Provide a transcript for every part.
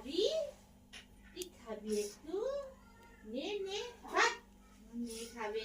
খাবি? তুই খাবি একটু? নে নে খাবে।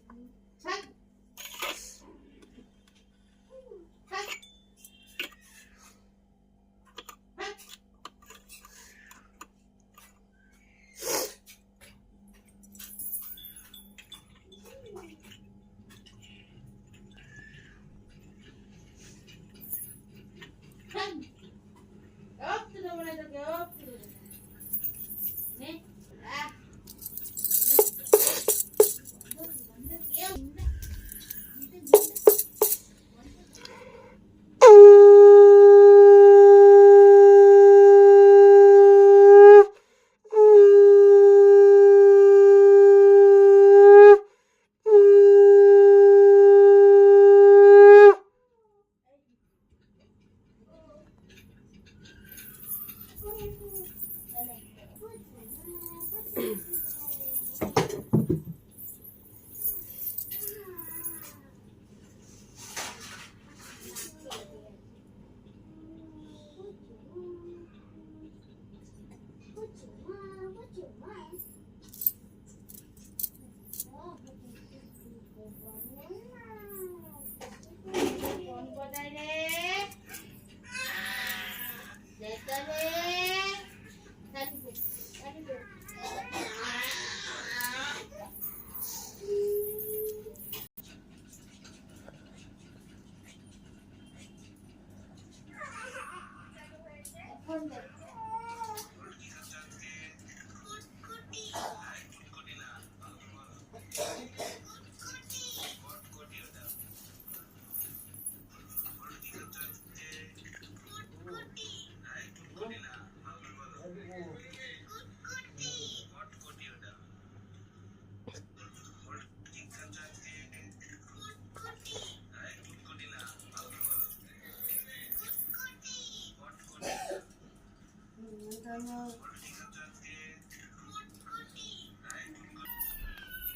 ¿Dónde?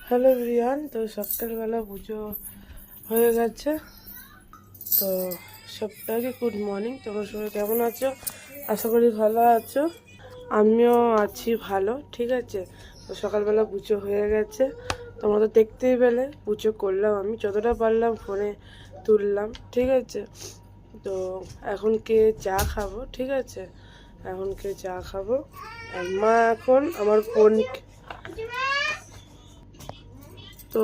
হ্যালো রিয়ান তো সকালবেলা পুজো হয়ে গেছে। তো সবাইকে গুড মর্নিং তোমরা সবাই কেমন আছো? আশা করি ভালো আছো। আমিও আছি ভালো, ঠিক আছে? তো সকালবেলা পুজো হয়ে গেছে। তোমরা তো দেখতেই পেলে, পুজো করলাম আমি, যতটা পারলাম ফোনে তুললাম, ঠিক আছে? তো এখন কে চা খাব, ঠিক আছে? এখন কেউ চা খাব? আর মা এখন আমার ফোন তো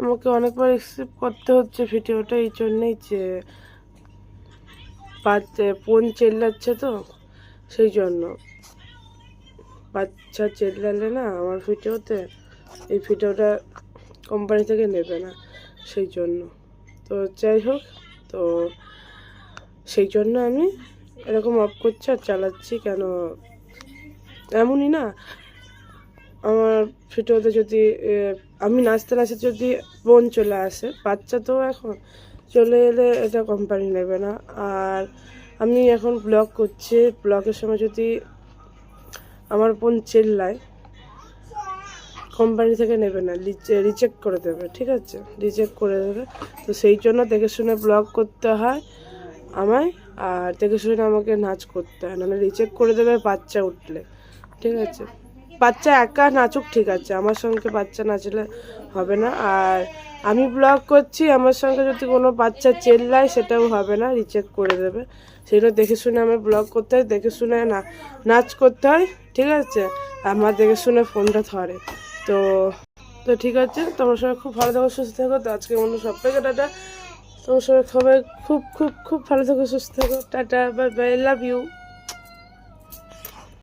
আমাকে অনেকবার অ্যাকসেপ্ট করতে হচ্ছে ভিডিওটা, এই জন্যেই যে ফোন চেল্লাচ্ছে তো, সেই জন্য। বাচ্চা চেল্লালে না আমার ভিডিওতে, এই ভিডিওটা কোম্পানি থেকে নেবে না, সেই জন্য। তো যাই হোক, তো সেই জন্য আমি এরকম অফ করছি আর চালাচ্ছি কেন? এমনই না। আমার ভিডিওতে যদি আমি নাচতে নাচতে যদি বোন চলে আসে, বাচ্চা তো এখন চলে এলে এটা কোম্পানি নেবে না। আর আমি এখন ব্লগ করছি ব্লগের সময় যদি আমার বোন চেল্লায় কোম্পানি থেকে নেবে না রিজেক্ট করে দেবে, ঠিক আছে? রিজেক্ট করে দেবে। তো সেই জন্য দেখে শুনে ব্লগ করতে হয়। আমায় আর দেখে শুনে আমাকে নাচ করতে হয়, নাহলে রিজেক্ট করে দেবে বাচ্চা উঠলে। ঠিক আছে? বাচ্চা একা নাচুক ঠিক আছে, আমার সঙ্গে বাচ্চা নাচলে হবে না। আর আমি ব্লগ করছি, আমার সঙ্গে যদি কোনো বাচ্চা চেল্লায়, সেটাও হবে না রিচেক করে দেবে। সেটা দেখে শুনে আমি ব্লগ করতে হয়, দেখে শুনে না, নাচ করতে হয়, ঠিক আছে? আমার দেখে শুনে ফোনটা ধরে। তো তো ঠিক আছে, তোমার সঙ্গে খুব ভালো থাকো, সুস্থ থাকো। তো আজকে অন্য সবাইকে টাটা। তোমার সবাই খুব খুব খুব ভালো থাকো সুস্থ থাকো। Tata bye bye love you